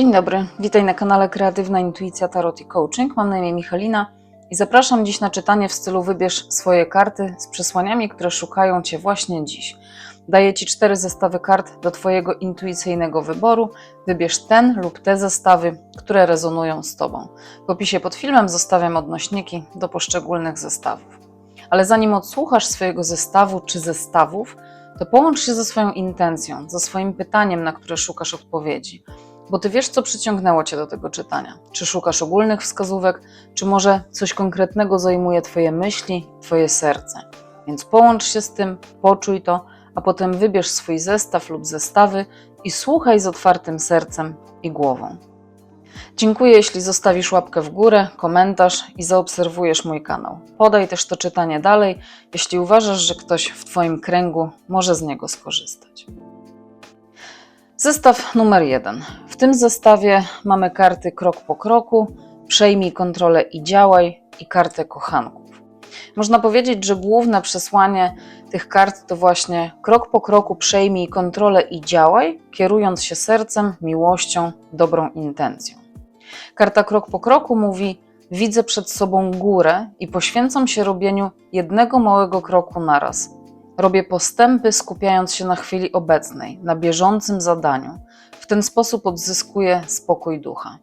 Dzień dobry, witaj na kanale Kreatywna Intuicja Tarot i Coaching. Mam na imię Michalina i zapraszam dziś na czytanie w stylu wybierz swoje karty z przesłaniami, które szukają Cię właśnie dziś. Daję Ci cztery zestawy kart do Twojego intuicyjnego wyboru. Wybierz ten lub te zestawy, które rezonują z Tobą. W opisie pod filmem zostawiam odnośniki do poszczególnych zestawów. Ale zanim odsłuchasz swojego zestawu czy zestawów, to połącz się ze swoją intencją, ze swoim pytaniem, na które szukasz odpowiedzi. Bo ty wiesz, co przyciągnęło cię do tego czytania. Czy szukasz ogólnych wskazówek, czy może coś konkretnego zajmuje twoje myśli, twoje serce. Więc połącz się z tym, poczuj to, a potem wybierz swój zestaw lub zestawy i słuchaj z otwartym sercem i głową. Dziękuję, jeśli zostawisz łapkę w górę, komentarz i zaobserwujesz mój kanał. Podaj też to czytanie dalej, jeśli uważasz, że ktoś w Twoim kręgu może z niego skorzystać. Zestaw numer jeden. W tym zestawie mamy karty krok po kroku, przejmij kontrolę i działaj i kartę kochanków. Można powiedzieć, że główne przesłanie tych kart to właśnie krok po kroku przejmij kontrolę i działaj, kierując się sercem, miłością, dobrą intencją. Karta krok po kroku mówi: Widzę przed sobą górę i poświęcam się robieniu jednego małego kroku naraz. Robię postępy, skupiając się na chwili obecnej, na bieżącym zadaniu. W ten sposób odzyskuję spokój ducha.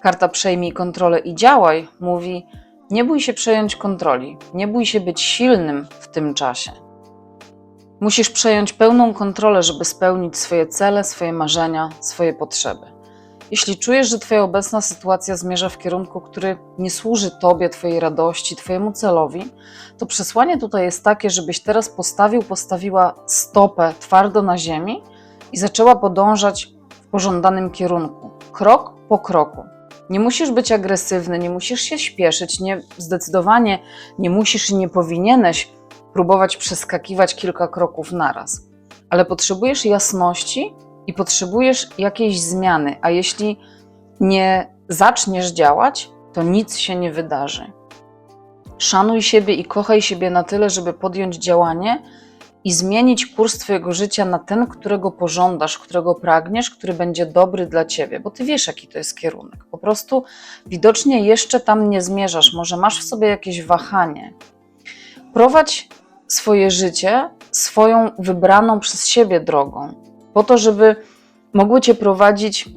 Karta Przejmij kontrolę i działaj mówi: Nie bój się przejąć kontroli, nie bój się być silnym w tym czasie. Musisz przejąć pełną kontrolę, żeby spełnić swoje cele, swoje marzenia, swoje potrzeby. Jeśli czujesz, że Twoja obecna sytuacja zmierza w kierunku, który nie służy Tobie, Twojej radości, Twojemu celowi, to przesłanie tutaj jest takie, żebyś teraz postawił, postawiła stopę twardo na ziemi i zaczęła podążać w pożądanym kierunku, krok po kroku. Nie musisz być agresywny, nie musisz się śpieszyć, nie, zdecydowanie nie musisz i nie powinieneś próbować przeskakiwać kilka kroków naraz, ale potrzebujesz jasności i potrzebujesz jakiejś zmiany, a jeśli nie zaczniesz działać, to nic się nie wydarzy. Szanuj siebie i kochaj siebie na tyle, żeby podjąć działanie i zmienić kurs Twojego życia na ten, którego pożądasz, którego pragniesz, który będzie dobry dla Ciebie, bo Ty wiesz, jaki to jest kierunek. Po prostu widocznie jeszcze tam nie zmierzasz, może masz w sobie jakieś wahanie. Prowadź swoje życie swoją wybraną przez siebie drogą, po to, żeby mogły Cię prowadzić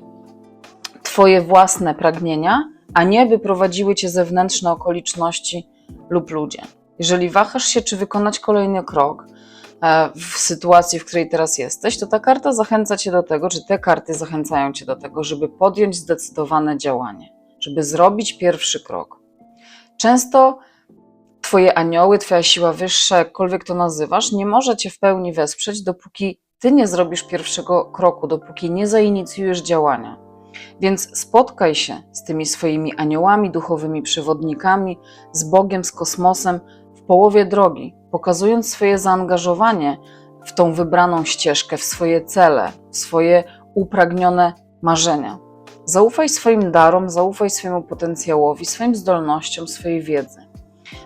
Twoje własne pragnienia, a nie by prowadziły Cię zewnętrzne okoliczności lub ludzie. Jeżeli wahasz się, czy wykonać kolejny krok e, w sytuacji, w której teraz jesteś, to ta karta zachęca Cię do tego, czy te karty zachęcają Cię do tego, żeby podjąć zdecydowane działanie, żeby zrobić pierwszy krok. Często Twoje anioły, Twoja siła wyższa, jakkolwiek to nazywasz, nie może Cię w pełni wesprzeć, dopóki Ty nie zrobisz pierwszego kroku, dopóki nie zainicjujesz działania. Więc spotkaj się z tymi swoimi aniołami, duchowymi przewodnikami, z Bogiem, z kosmosem w połowie drogi, pokazując swoje zaangażowanie w tą wybraną ścieżkę, w swoje cele, w swoje upragnione marzenia. Zaufaj swoim darom, zaufaj swojemu potencjałowi, swoim zdolnościom, swojej wiedzy.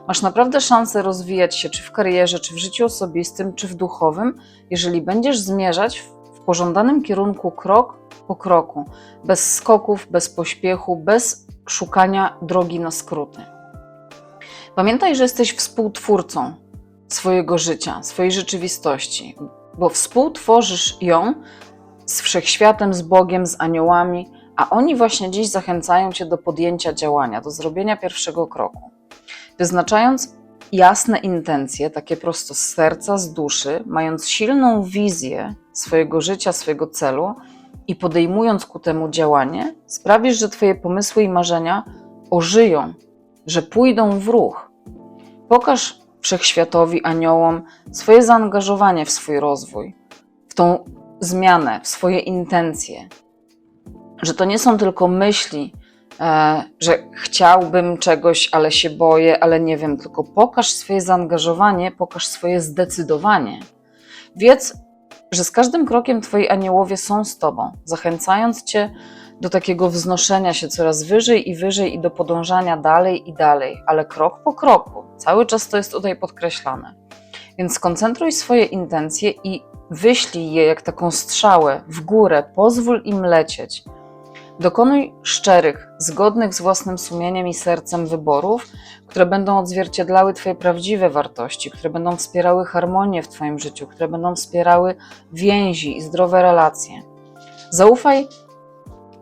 Masz naprawdę szansę rozwijać się, czy w karierze, czy w życiu osobistym, czy w duchowym, jeżeli będziesz zmierzać w pożądanym kierunku krok po kroku, bez skoków, bez pośpiechu, bez szukania drogi na skróty. Pamiętaj, że jesteś współtwórcą swojego życia, swojej rzeczywistości, bo współtworzysz ją z wszechświatem, z Bogiem, z aniołami, a oni właśnie dziś zachęcają cię do podjęcia działania, do zrobienia pierwszego kroku. Wyznaczając jasne intencje, takie prosto z serca, z duszy, mając silną wizję swojego życia, swojego celu i podejmując ku temu działanie, sprawisz, że Twoje pomysły i marzenia ożyją, że pójdą w ruch. Pokaż wszechświatowi, aniołom swoje zaangażowanie w swój rozwój, w tą zmianę, w swoje intencje. Że to nie są tylko myśli, że chciałbym czegoś, ale się boję, ale nie wiem, tylko pokaż swoje zaangażowanie, pokaż swoje zdecydowanie. Wiedz, że z każdym krokiem Twoi aniołowie są z Tobą, zachęcając Cię do takiego wznoszenia się coraz wyżej i wyżej i do podążania dalej i dalej, ale krok po kroku. Cały czas to jest tutaj podkreślane. Więc skoncentruj swoje intencje i wyślij je jak taką strzałę w górę, pozwól im lecieć. Dokonuj szczerych, zgodnych z własnym sumieniem i sercem wyborów, które będą odzwierciedlały Twoje prawdziwe wartości, które będą wspierały harmonię w Twoim życiu, które będą wspierały więzi i zdrowe relacje. Zaufaj,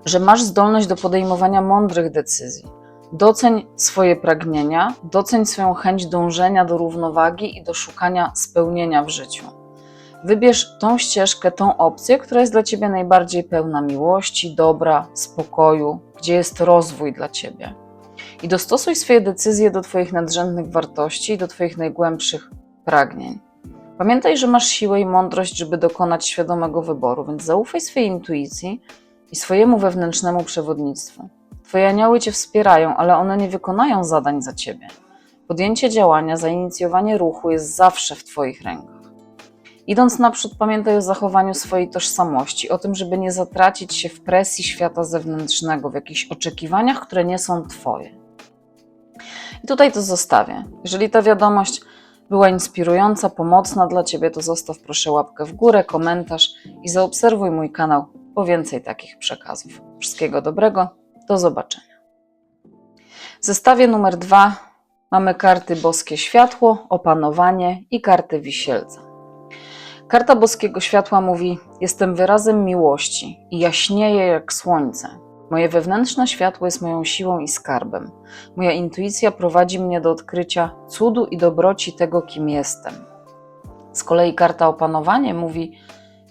że masz zdolność do podejmowania mądrych decyzji. Doceń swoje pragnienia, doceń swoją chęć dążenia do równowagi i do szukania spełnienia w życiu. Wybierz tą ścieżkę, tą opcję, która jest dla Ciebie najbardziej pełna miłości, dobra, spokoju, gdzie jest rozwój dla Ciebie. I dostosuj swoje decyzje do Twoich nadrzędnych wartości i do Twoich najgłębszych pragnień. Pamiętaj, że masz siłę i mądrość, żeby dokonać świadomego wyboru, więc zaufaj swojej intuicji i swojemu wewnętrznemu przewodnictwu. Twoje anioły Cię wspierają, ale one nie wykonają zadań za Ciebie. Podjęcie działania, zainicjowanie ruchu jest zawsze w Twoich rękach. Idąc naprzód, pamiętaj o zachowaniu swojej tożsamości, o tym, żeby nie zatracić się w presji świata zewnętrznego, w jakichś oczekiwaniach, które nie są Twoje. I tutaj to zostawię. Jeżeli ta wiadomość była inspirująca, pomocna dla Ciebie, to zostaw proszę łapkę w górę, komentarz i zaobserwuj mój kanał po więcej takich przekazów. Wszystkiego dobrego, do zobaczenia. W zestawie numer dwa mamy karty Boskie Światło, Opanowanie i karty Wisielca. Karta Boskiego Światła mówi: Jestem wyrazem miłości i jaśnieję jak słońce. Moje wewnętrzne światło jest moją siłą i skarbem. Moja intuicja prowadzi mnie do odkrycia cudu i dobroci tego, kim jestem. Z kolei karta Opanowanie mówi: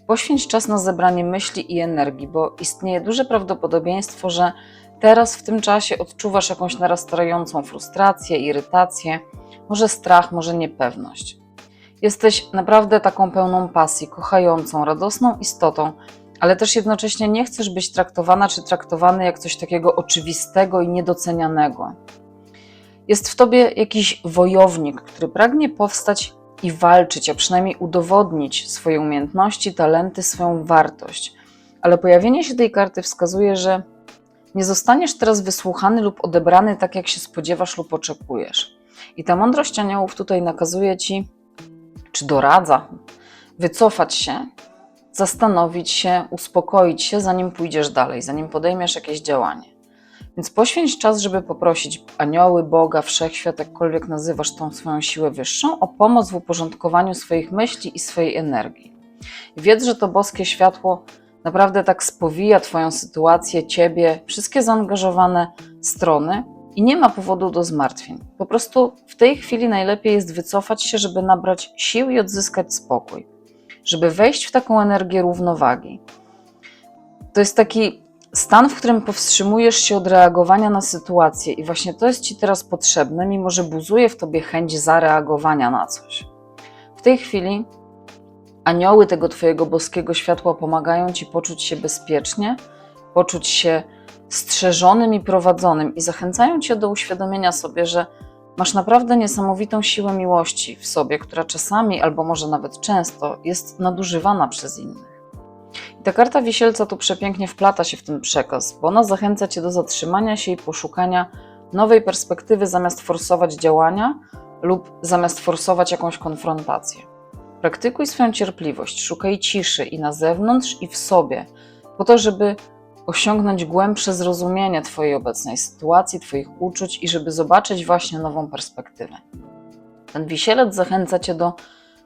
Poświęć czas na zebranie myśli i energii, bo istnieje duże prawdopodobieństwo, że teraz w tym czasie odczuwasz jakąś narastającą frustrację, irytację, może strach, może niepewność. Jesteś naprawdę taką pełną pasji, kochającą, radosną istotą, ale też jednocześnie nie chcesz być traktowana czy traktowany jak coś takiego oczywistego i niedocenianego. Jest w tobie jakiś wojownik, który pragnie powstać i walczyć, a przynajmniej udowodnić swoje umiejętności, talenty, swoją wartość. Ale pojawienie się tej karty wskazuje, że nie zostaniesz teraz wysłuchany lub odebrany tak, jak się spodziewasz lub oczekujesz. I ta mądrość aniołów tutaj nakazuje ci, czy doradza, wycofać się, zastanowić się, uspokoić się, zanim pójdziesz dalej, zanim podejmiesz jakieś działanie. Więc poświęć czas, żeby poprosić anioły, Boga, wszechświat, jakkolwiek nazywasz tą swoją siłę wyższą, o pomoc w uporządkowaniu swoich myśli i swojej energii. Wiedz, że to boskie światło naprawdę tak spowija Twoją sytuację, Ciebie, wszystkie zaangażowane strony i nie ma powodu do zmartwień. Po prostu w tej chwili najlepiej jest wycofać się, żeby nabrać sił i odzyskać spokój, żeby wejść w taką energię równowagi. To jest taki stan, w którym powstrzymujesz się od reagowania na sytuację, i właśnie to jest Ci teraz potrzebne, mimo że buzuje w Tobie chęć zareagowania na coś. W tej chwili anioły tego Twojego boskiego światła pomagają Ci poczuć się bezpiecznie, poczuć się strzeżonym i prowadzonym i zachęcają Cię do uświadomienia sobie, że masz naprawdę niesamowitą siłę miłości w sobie, która czasami, albo może nawet często, jest nadużywana przez innych. I ta karta wisielca tu przepięknie wplata się w ten przekaz, bo ona zachęca Cię do zatrzymania się i poszukania nowej perspektywy zamiast forsować działania lub zamiast forsować jakąś konfrontację. Praktykuj swoją cierpliwość, szukaj ciszy i na zewnątrz, i w sobie, po to, żeby osiągnąć głębsze zrozumienie Twojej obecnej sytuacji, Twoich uczuć i żeby zobaczyć właśnie nową perspektywę. Ten wisielec zachęca Cię do,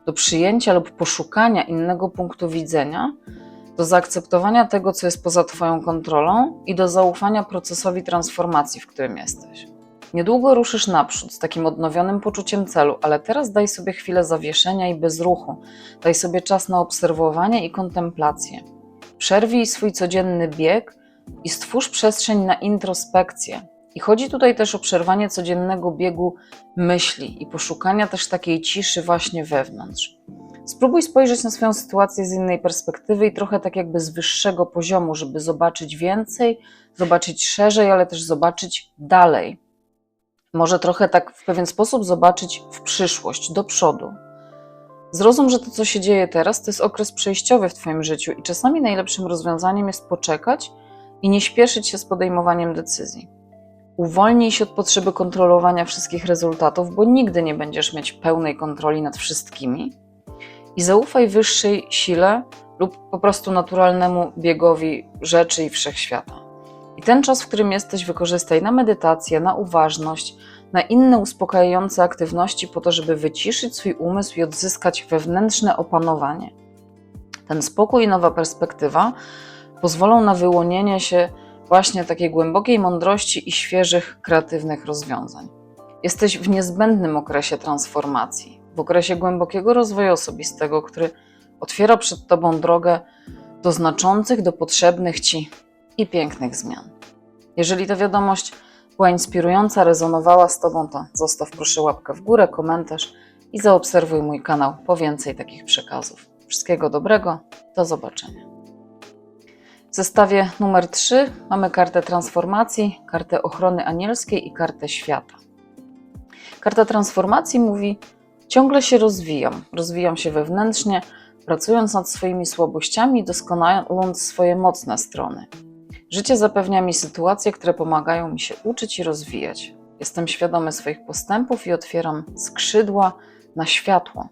do przyjęcia lub poszukania innego punktu widzenia, do zaakceptowania tego, co jest poza Twoją kontrolą i do zaufania procesowi transformacji, w którym jesteś. Niedługo ruszysz naprzód z takim odnowionym poczuciem celu, ale teraz daj sobie chwilę zawieszenia i bezruchu. Daj sobie czas na obserwowanie i kontemplację. Przerwij swój codzienny bieg i stwórz przestrzeń na introspekcję. I chodzi tutaj też o przerwanie codziennego biegu myśli i poszukania też takiej ciszy właśnie wewnątrz. Spróbuj spojrzeć na swoją sytuację z innej perspektywy i trochę tak jakby z wyższego poziomu, żeby zobaczyć więcej, zobaczyć szerzej, ale też zobaczyć dalej. Może trochę tak w pewien sposób zobaczyć w przyszłość, do przodu. Zrozum, że to, co się dzieje teraz, to jest okres przejściowy w Twoim życiu i czasami najlepszym rozwiązaniem jest poczekać i nie śpieszyć się z podejmowaniem decyzji. Uwolnij się od potrzeby kontrolowania wszystkich rezultatów, bo nigdy nie będziesz mieć pełnej kontroli nad wszystkimi. I zaufaj wyższej sile lub po prostu naturalnemu biegowi rzeczy i wszechświata. I ten czas, w którym jesteś, wykorzystaj na medytację, na uważność, na inne uspokajające aktywności, po to, żeby wyciszyć swój umysł i odzyskać wewnętrzne opanowanie. Ten spokój i nowa perspektywa pozwolą na wyłonienie się właśnie takiej głębokiej mądrości i świeżych, kreatywnych rozwiązań. Jesteś w niezbędnym okresie transformacji, w okresie głębokiego rozwoju osobistego, który otwiera przed Tobą drogę do znaczących, do potrzebnych Ci i pięknych zmian. Jeżeli ta wiadomość była inspirująca, rezonowała z Tobą, to zostaw proszę łapkę w górę, komentarz i zaobserwuj mój kanał po więcej takich przekazów. Wszystkiego dobrego, do zobaczenia. W zestawie numer 3 mamy kartę transformacji, kartę ochrony anielskiej i kartę świata. Karta transformacji mówi: Ciągle się rozwijam, rozwijam się wewnętrznie, pracując nad swoimi słabościami doskonaląc swoje mocne strony. Życie zapewnia mi sytuacje, które pomagają mi się uczyć i rozwijać. Jestem świadomy swoich postępów i otwieram skrzydła na światło.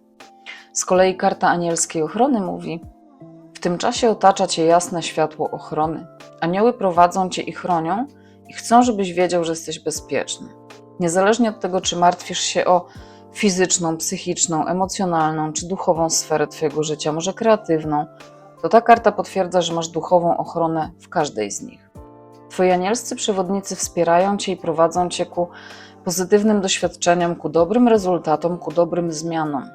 Z kolei karta anielskiej ochrony mówi: W tym czasie otacza cię jasne światło ochrony. Anioły prowadzą cię i chronią i chcą, żebyś wiedział, że jesteś bezpieczny. Niezależnie od tego, czy martwisz się o fizyczną, psychiczną, emocjonalną czy duchową sferę Twojego życia, może kreatywną, to ta karta potwierdza, że masz duchową ochronę w każdej z nich. Twoi anielscy przewodnicy wspierają Cię i prowadzą Cię ku pozytywnym doświadczeniom, ku dobrym rezultatom, ku dobrym zmianom.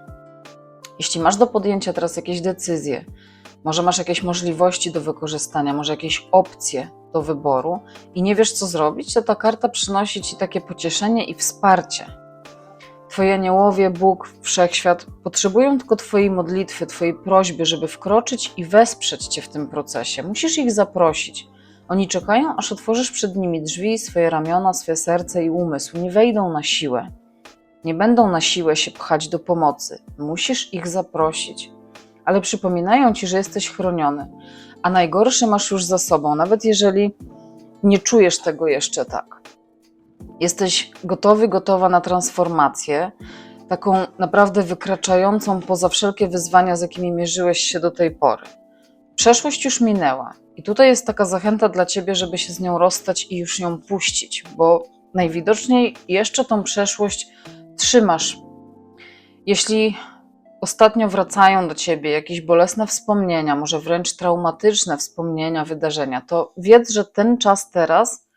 Jeśli masz do podjęcia teraz jakieś decyzje, może masz jakieś możliwości do wykorzystania, może jakieś opcje do wyboru i nie wiesz, co zrobić, to ta karta przynosi Ci takie pocieszenie i wsparcie. Twoi aniołowie, Bóg, Wszechświat potrzebują tylko Twojej modlitwy, Twojej prośby, żeby wkroczyć i wesprzeć Cię w tym procesie. Musisz ich zaprosić. Oni czekają, aż otworzysz przed nimi drzwi, swoje ramiona, swoje serce i umysł. Nie wejdą na siłę. Nie będą na siłę się pchać do pomocy. Musisz ich zaprosić. Ale przypominają Ci, że jesteś chroniony. A najgorsze masz już za sobą, nawet jeżeli nie czujesz tego jeszcze tak. Jesteś gotowy, gotowa na transformację, taką naprawdę wykraczającą poza wszelkie wyzwania, z jakimi mierzyłeś się do tej pory. Przeszłość już minęła, i tutaj jest taka zachęta dla ciebie, żeby się z nią rozstać i już ją puścić, bo najwidoczniej jeszcze tą przeszłość trzymasz. Jeśli ostatnio wracają do ciebie jakieś bolesne wspomnienia, może wręcz traumatyczne wspomnienia, wydarzenia, to wiedz, że ten czas teraz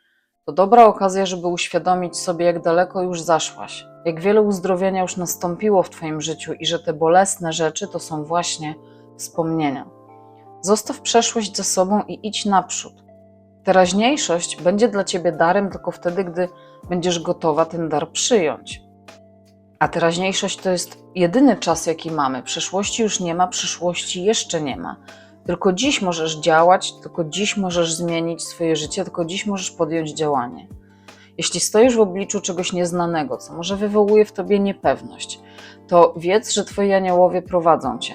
to dobra okazja, żeby uświadomić sobie, jak daleko już zaszłaś, jak wiele uzdrowienia już nastąpiło w Twoim życiu i że te bolesne rzeczy to są właśnie wspomnienia. Zostaw przeszłość za sobą i idź naprzód. Teraźniejszość będzie dla Ciebie darem tylko wtedy, gdy będziesz gotowa ten dar przyjąć. A teraźniejszość to jest jedyny czas, jaki mamy. Przeszłości już nie ma, przyszłości jeszcze nie ma. Tylko dziś możesz działać, tylko dziś możesz zmienić swoje życie, tylko dziś możesz podjąć działanie. Jeśli stoisz w obliczu czegoś nieznanego, co może wywołuje w tobie niepewność, to wiedz, że twoi aniołowie prowadzą cię.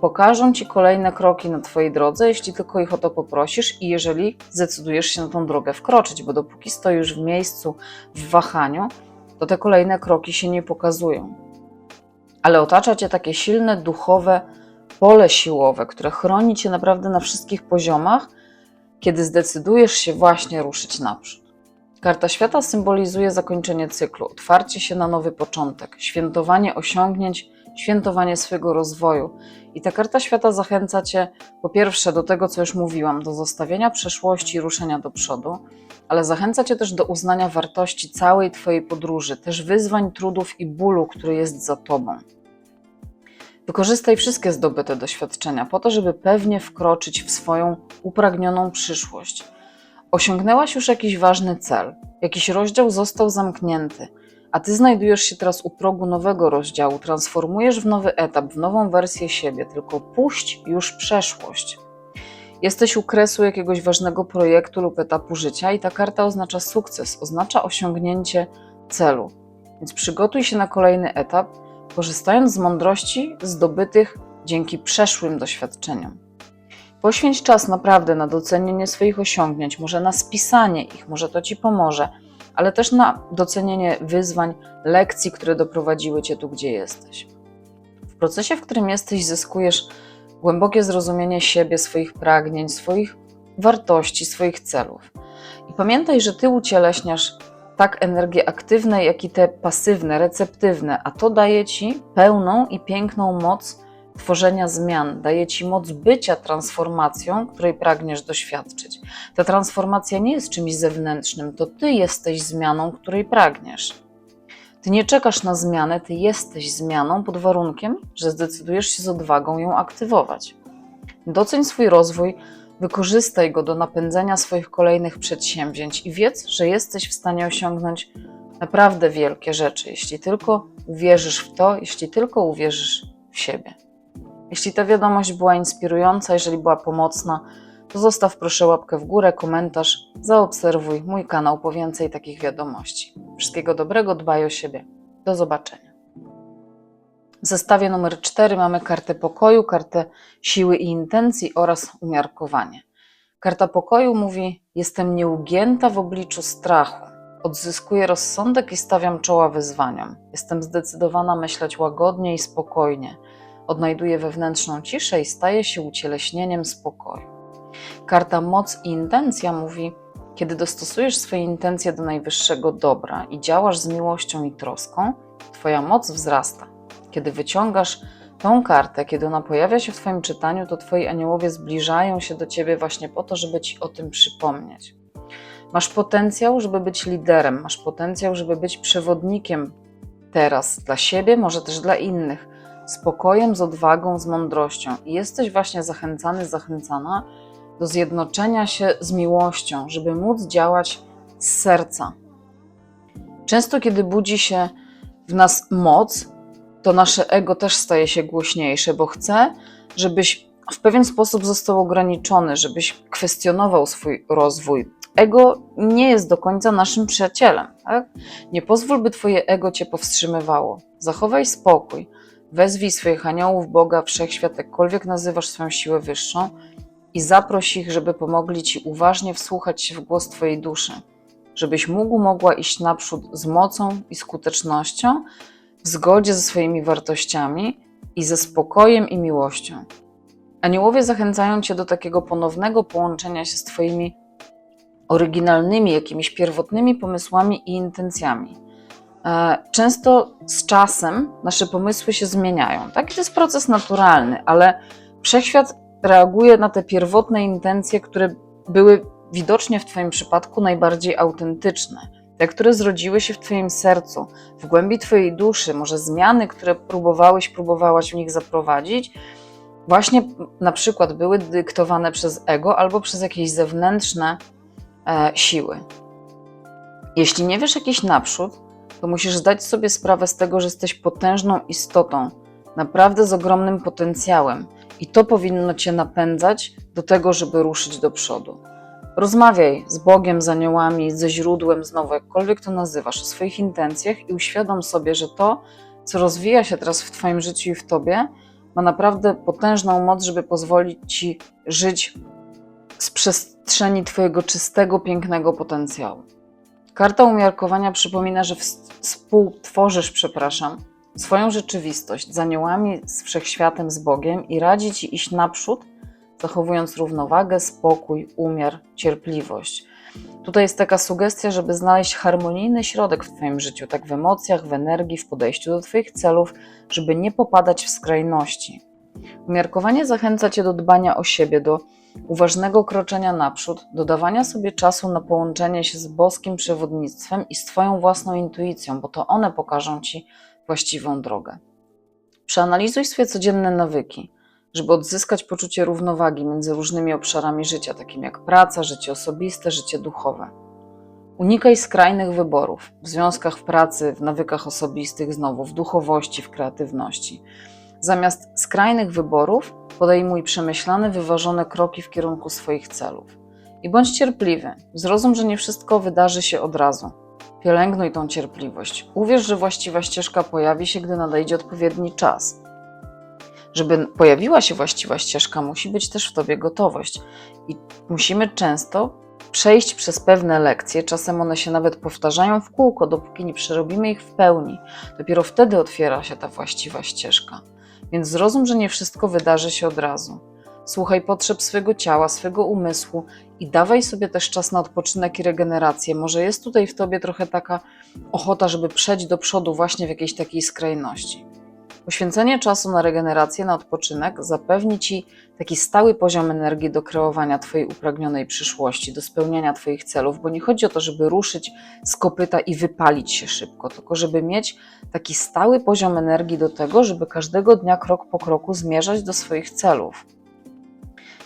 Pokażą ci kolejne kroki na twojej drodze, jeśli tylko ich o to poprosisz i jeżeli zdecydujesz się na tą drogę wkroczyć, bo dopóki stoisz w miejscu, w wahaniu, to te kolejne kroki się nie pokazują. Ale otacza cię takie silne, duchowe, pole siłowe, które chroni cię naprawdę na wszystkich poziomach, kiedy zdecydujesz się właśnie ruszyć naprzód. Karta świata symbolizuje zakończenie cyklu, otwarcie się na nowy początek, świętowanie osiągnięć, świętowanie swojego rozwoju. I ta karta świata zachęca cię po pierwsze do tego, co już mówiłam, do zostawienia przeszłości i ruszenia do przodu, ale zachęca cię też do uznania wartości całej twojej podróży, też wyzwań, trudów i bólu, który jest za tobą. Wykorzystaj wszystkie zdobyte doświadczenia po to, żeby pewnie wkroczyć w swoją upragnioną przyszłość. Osiągnęłaś już jakiś ważny cel, jakiś rozdział został zamknięty, a ty znajdujesz się teraz u progu nowego rozdziału, transformujesz w nowy etap, w nową wersję siebie, tylko puść już przeszłość. Jesteś u kresu jakiegoś ważnego projektu lub etapu życia i ta karta oznacza sukces, oznacza osiągnięcie celu. Więc przygotuj się na kolejny etap korzystając z mądrości zdobytych dzięki przeszłym doświadczeniom. Poświęć czas naprawdę na docenienie swoich osiągnięć, może na spisanie ich, może to ci pomoże, ale też na docenienie wyzwań, lekcji, które doprowadziły cię tu, gdzie jesteś. W procesie, w którym jesteś, zyskujesz głębokie zrozumienie siebie, swoich pragnień, swoich wartości, swoich celów. I pamiętaj, że ty ucieleśniasz tak energie aktywne, jak i te pasywne, receptywne, a to daje ci pełną i piękną moc tworzenia zmian, daje ci moc bycia transformacją, której pragniesz doświadczyć. Ta transformacja nie jest czymś zewnętrznym, to ty jesteś zmianą, której pragniesz. Ty nie czekasz na zmianę, ty jesteś zmianą pod warunkiem, że zdecydujesz się z odwagą ją aktywować. Doceń swój rozwój, wykorzystaj go do napędzenia swoich kolejnych przedsięwzięć i wiedz, że jesteś w stanie osiągnąć naprawdę wielkie rzeczy, jeśli tylko uwierzysz w to, jeśli tylko uwierzysz w siebie. Jeśli ta wiadomość była inspirująca, jeżeli była pomocna, to zostaw proszę łapkę w górę, komentarz, zaobserwuj mój kanał po więcej takich wiadomości. Wszystkiego dobrego, dbaj o siebie. Do zobaczenia. W zestawie numer 4 mamy kartę pokoju, kartę siły i intencji oraz umiarkowanie. Karta pokoju mówi: Jestem nieugięta w obliczu strachu. Odzyskuję rozsądek i stawiam czoła wyzwaniom. Jestem zdecydowana myśleć łagodnie i spokojnie. Odnajduję wewnętrzną ciszę i staję się ucieleśnieniem spokoju. Karta moc i intencja mówi: Kiedy dostosujesz swoje intencje do najwyższego dobra i działasz z miłością i troską, Twoja moc wzrasta. Kiedy wyciągasz tą kartę, kiedy ona pojawia się w Twoim czytaniu, to Twoi aniołowie zbliżają się do Ciebie właśnie po to, żeby Ci o tym przypomnieć. Masz potencjał, żeby być liderem, masz potencjał, żeby być przewodnikiem teraz dla siebie, może też dla innych, spokojem, z odwagą, z mądrością. I jesteś właśnie zachęcany, zachęcana do zjednoczenia się z miłością, żeby móc działać z serca. Często, kiedy budzi się w nas moc, to nasze ego też staje się głośniejsze, bo chce, żebyś w pewien sposób został ograniczony, żebyś kwestionował swój rozwój. Ego nie jest do końca naszym przyjacielem. Tak? Nie pozwól, by Twoje ego Cię powstrzymywało. Zachowaj spokój. Wezwij swoich aniołów, Boga, wszechświat, jakkolwiek nazywasz swoją siłę wyższą i zaproś ich, żeby pomogli Ci uważnie wsłuchać się w głos Twojej duszy, żebyś mógł, mogła iść naprzód z mocą i skutecznością, w zgodzie ze swoimi wartościami i ze spokojem i miłością. Aniołowie zachęcają Cię do takiego ponownego połączenia się z Twoimi oryginalnymi, jakimiś pierwotnymi pomysłami i intencjami. E, Często z czasem nasze pomysły się zmieniają. Taki to jest proces naturalny, ale wszechświat reaguje na te pierwotne intencje, które były widocznie w Twoim przypadku najbardziej autentyczne te, które zrodziły się w Twoim sercu, w głębi Twojej duszy, może zmiany, które próbowałeś, próbowałaś w nich zaprowadzić, właśnie na przykład były dyktowane przez ego albo przez jakieś zewnętrzne e, siły. Jeśli nie wiesz jakiś naprzód, to musisz zdać sobie sprawę z tego, że jesteś potężną istotą, naprawdę z ogromnym potencjałem, i to powinno Cię napędzać do tego, żeby ruszyć do przodu. Rozmawiaj z Bogiem, z aniołami, ze źródłem, znowu jakkolwiek to nazywasz, o swoich intencjach i uświadom sobie, że to, co rozwija się teraz w Twoim życiu i w Tobie, ma naprawdę potężną moc, żeby pozwolić Ci żyć z przestrzeni Twojego czystego, pięknego potencjału. Karta umiarkowania przypomina, że współtworzysz, przepraszam, swoją rzeczywistość z aniołami, z wszechświatem, z Bogiem i radzi Ci iść naprzód zachowując równowagę, spokój, umiar, cierpliwość. Tutaj jest taka sugestia, żeby znaleźć harmonijny środek w Twoim życiu, tak w emocjach, w energii, w podejściu do Twoich celów, żeby nie popadać w skrajności. Umiarkowanie zachęca Cię do dbania o siebie, do uważnego kroczenia naprzód, do dawania sobie czasu na połączenie się z boskim przewodnictwem i z Twoją własną intuicją, bo to one pokażą Ci właściwą drogę. Przeanalizuj swoje codzienne nawyki żeby odzyskać poczucie równowagi między różnymi obszarami życia, takimi jak praca, życie osobiste, życie duchowe. Unikaj skrajnych wyborów w związkach, w pracy, w nawykach osobistych, znowu w duchowości, w kreatywności. Zamiast skrajnych wyborów podejmuj przemyślane, wyważone kroki w kierunku swoich celów. I bądź cierpliwy. Zrozum, że nie wszystko wydarzy się od razu. Pielęgnuj tą cierpliwość. Uwierz, że właściwa ścieżka pojawi się, gdy nadejdzie odpowiedni czas żeby pojawiła się właściwa ścieżka, musi być też w tobie gotowość. I musimy często przejść przez pewne lekcje, czasem one się nawet powtarzają w kółko, dopóki nie przerobimy ich w pełni. Dopiero wtedy otwiera się ta właściwa ścieżka. Więc zrozum, że nie wszystko wydarzy się od razu. słuchaj potrzeb swojego ciała, swojego umysłu i dawaj sobie też czas na odpoczynek i regenerację. Może jest tutaj w tobie trochę taka ochota, żeby przejść do przodu właśnie w jakiejś takiej skrajności. Poświęcenie czasu na regenerację, na odpoczynek zapewni ci taki stały poziom energii do kreowania Twojej upragnionej przyszłości, do spełniania Twoich celów, bo nie chodzi o to, żeby ruszyć z kopyta i wypalić się szybko, tylko żeby mieć taki stały poziom energii do tego, żeby każdego dnia krok po kroku zmierzać do swoich celów.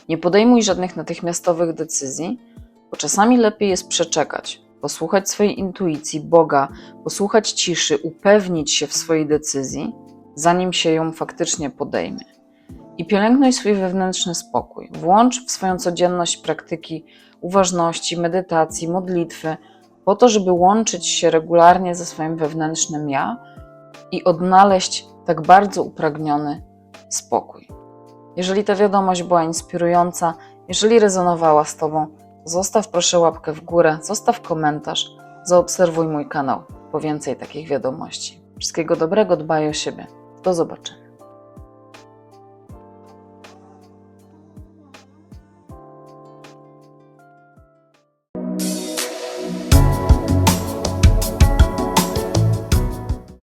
Nie podejmuj żadnych natychmiastowych decyzji, bo czasami lepiej jest przeczekać, posłuchać swojej intuicji, Boga, posłuchać ciszy, upewnić się w swojej decyzji, zanim się ją faktycznie podejmie. I pielęgnuj swój wewnętrzny spokój. Włącz w swoją codzienność praktyki uważności, medytacji, modlitwy, po to, żeby łączyć się regularnie ze swoim wewnętrznym ja i odnaleźć tak bardzo upragniony spokój. Jeżeli ta wiadomość była inspirująca, jeżeli rezonowała z Tobą, zostaw proszę łapkę w górę, zostaw komentarz, zaobserwuj mój kanał po więcej takich wiadomości. Wszystkiego dobrego, dbaj o siebie. Do zobaczenia.